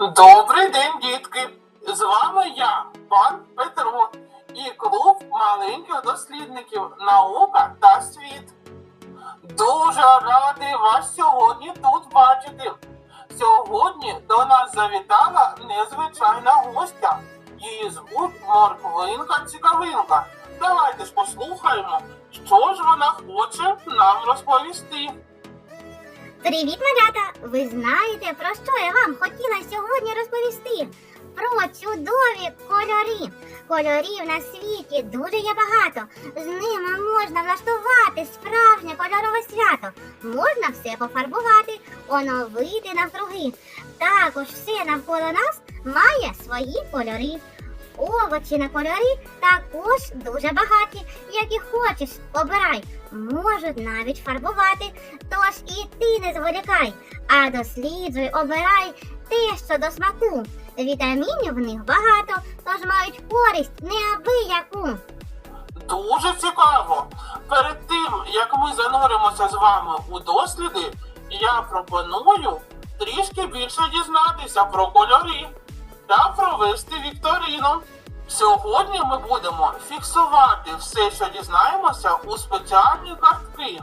Добрий день, дітки! З вами я, пан Петро, і клуб маленьких дослідників наука та світ. Дуже радий вас сьогодні тут бачити. Сьогодні до нас завітала незвичайна гостя. Її звуть Морквинка Цікавинка. Давайте ж послухаємо, що ж вона хоче нам розповісти. Привіт, малята! Ви знаєте, про що я вам хотіла сьогодні розповісти? Про чудові кольори. Кольорів на світі дуже є багато. З ними можна влаштувати справжнє кольорове свято. Можна все пофарбувати, оновити навкруги. Також все навколо нас має свої кольори. Овочі на кольори також дуже багаті, які хочеш, обирай. Можуть навіть фарбувати. Тож і ти не зволікай, а досліджуй, обирай те, що до смаку. Вітамінів в них багато, тож мають користь неабияку. Дуже цікаво. Перед тим, як ми зануримося з вами у досліди, я пропоную трішки більше дізнатися про кольори та провести вікторину. Сьогодні ми будемо фіксувати все, що дізнаємося у спеціальні картки.